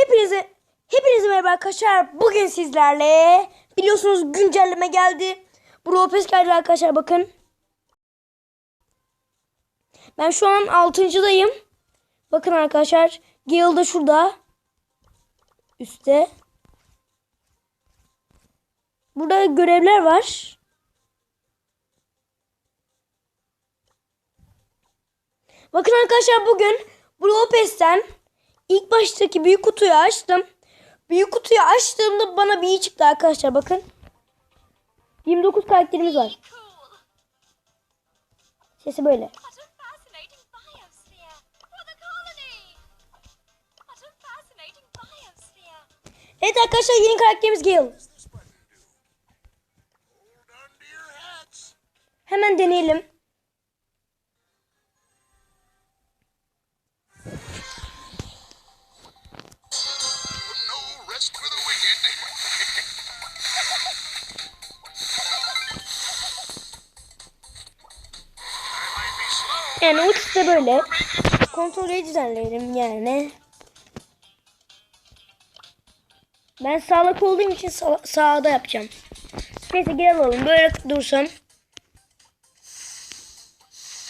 Hepinize hepinize merhaba arkadaşlar. Bugün sizlerle biliyorsunuz güncelleme geldi. Brawl Pass geldi arkadaşlar bakın. Ben şu an 6.dayım. Bakın arkadaşlar. Gale da şurada. Üstte. Burada görevler var. Bakın arkadaşlar bugün Brawl Pass'ten ilk baştaki büyük kutuyu açtım. Büyük kutuyu açtığımda bana bir çıktı arkadaşlar bakın. 29 karakterimiz var. Sesi böyle. Evet arkadaşlar yeni karakterimiz Gale. Hemen deneyelim. Yani de böyle. Kontrolü düzenleyelim yani. Ben sağlık olduğum için sağ, sağda yapacağım. Neyse gel alalım. Böyle dursam.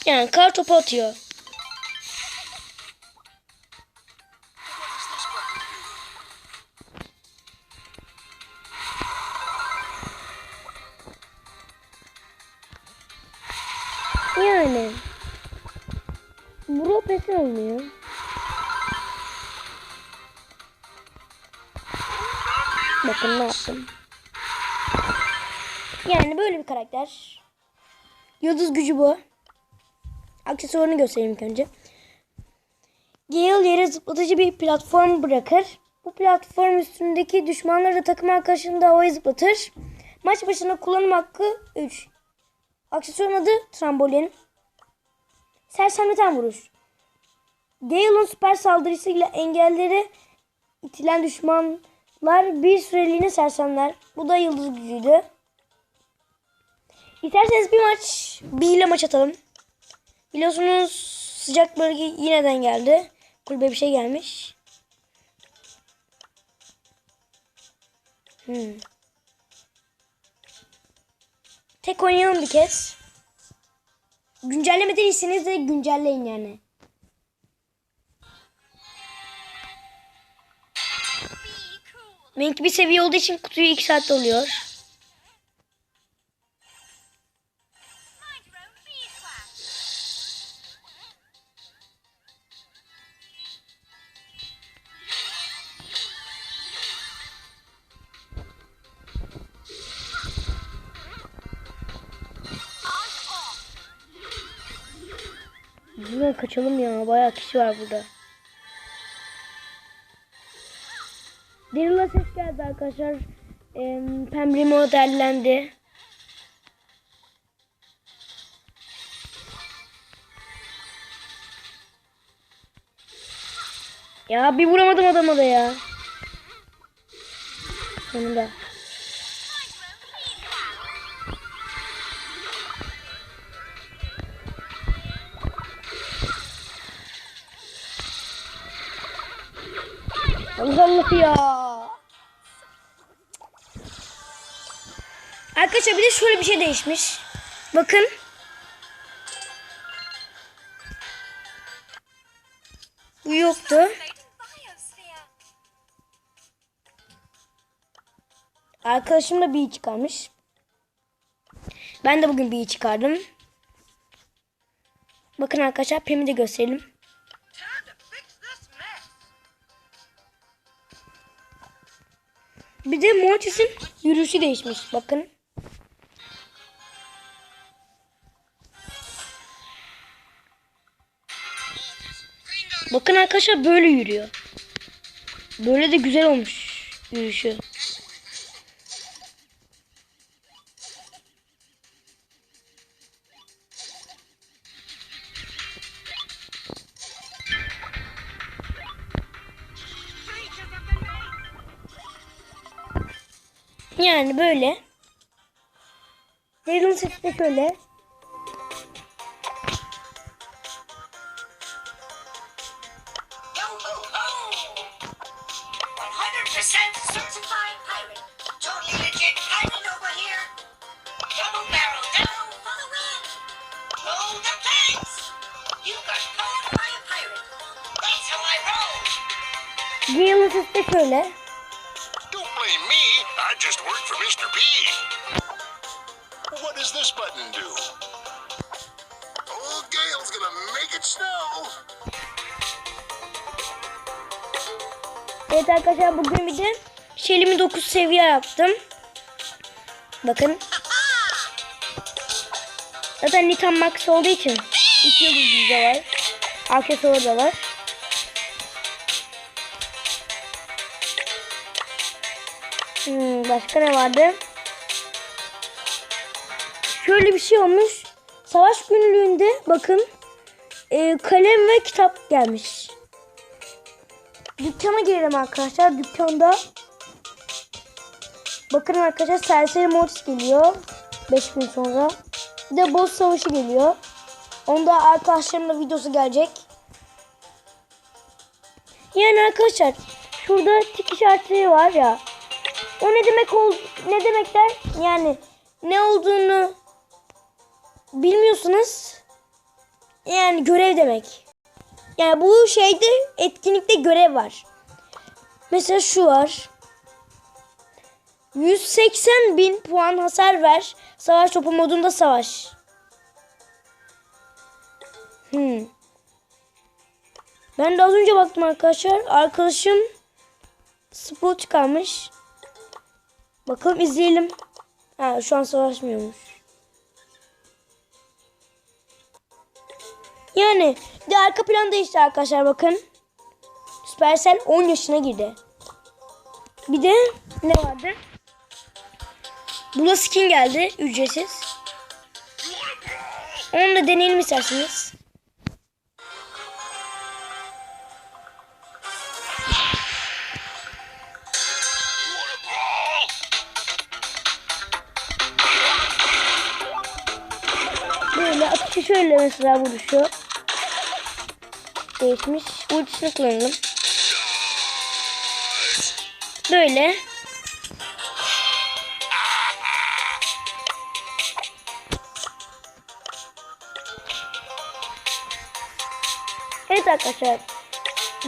Yani kar topu atıyor. Yani. Pes olmuyor. Bakın ne yaptım. Yani böyle bir karakter. Yıldız gücü bu. Aksesuarını göstereyim ilk önce. Gale yere zıplatıcı bir platform bırakır. Bu platform üstündeki düşmanları takım arkadaşını da havaya zıplatır. Maç başına kullanım hakkı 3. Aksesuarın adı trambolin. Sersemleten vuruş. Gale'ın süper saldırısıyla engelleri itilen düşmanlar bir süreliğine sersemler. Bu da yıldız gücüydü. İsterseniz bir maç, bir ile maç atalım. Biliyorsunuz sıcak bölge yineden geldi. Kulübe bir şey gelmiş. Hmm. Tek oynayalım bir kez. Güncelleme değilseniz de güncelleyin yani. Benimki bir seviye olduğu için kutuyu 2 saatte oluyor. Buradan kaçalım ya. Bayağı kişi var burada. Daryl'a ses geldi arkadaşlar. Ee, Pembe modellendi. Ya bir vuramadım adama da ya. Sonunda. Allah ya. Arkadaşlar bir de şöyle bir şey değişmiş. Bakın. Bu yoktu. Arkadaşım da bir çıkarmış. Ben de bugün bir çıkardım. Bakın arkadaşlar Pem'i de gösterelim. Bir de Mortis'in yürüyüşü değişmiş. Bakın. Bakın arkadaşlar böyle yürüyor. Böyle de güzel olmuş yürüyüşü. Yani böyle. Derin sesi böyle. Gale sesi de. This button do? Old Gale's gonna make it snow. Evet arkadaşlar bugün bir de Şelimi 9 seviye yaptım. Bakın. Zaten Nitan Max olduğu için 2 yıldız var. Aksesuarı da var. Hmm, başka ne vardı? Şöyle bir şey olmuş. Savaş günlüğünde bakın e, kalem ve kitap gelmiş. Dükkana girelim arkadaşlar. Dükkanda bakın arkadaşlar Serseri Mortis geliyor. 5 gün sonra. Bir de boss savaşı geliyor. Onda arkadaşlarımla videosu gelecek. Yani arkadaşlar şurada tik işaretleri var ya. O ne demek ol ne demekler? Yani ne olduğunu bilmiyorsunuz. Yani görev demek. Yani bu şeyde etkinlikte görev var. Mesela şu var. 180 bin puan hasar ver. Savaş topu modunda savaş. Hmm. Ben de az önce baktım arkadaşlar. Arkadaşım spot çıkarmış. Bakalım izleyelim. Ha şu an savaşmıyormuş. Yani de arka planda işte arkadaşlar bakın. Supercell 10 yaşına girdi. Bir de ne vardı? Bula skin geldi ücretsiz. Onu da deneyelim isterseniz. Böyle atışı şöyle mesela vuruşu. Değişmiş. Ultisini kullanalım. Böyle. Evet arkadaşlar.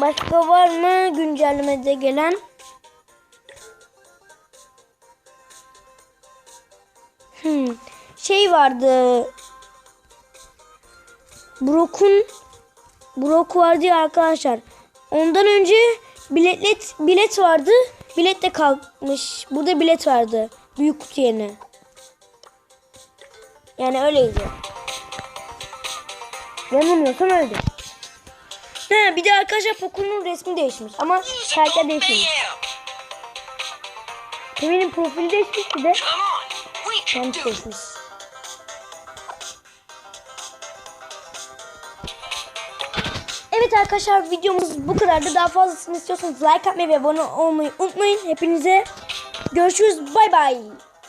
Başka var mı güncellemede gelen? Hmm. Şey vardı. Brock'un Brock vardı ya arkadaşlar. Ondan önce biletlet bilet vardı. Bilet de kalkmış. Burada bilet vardı. Büyük kutu yerine. Yani öyleydi. Yanılmıyorsam öyle. Ha bir de arkadaşlar Poco'nun resmi değişmiş. Ama karakter değişmemiş. Kimin'in profili değişmiş bir de. Come on. We can Kendi do değişmiş. Evet arkadaşlar videomuz bu kadardı. Daha fazlasını istiyorsanız like atmayı ve abone olmayı unutmayın. Hepinize görüşürüz. Bay bay.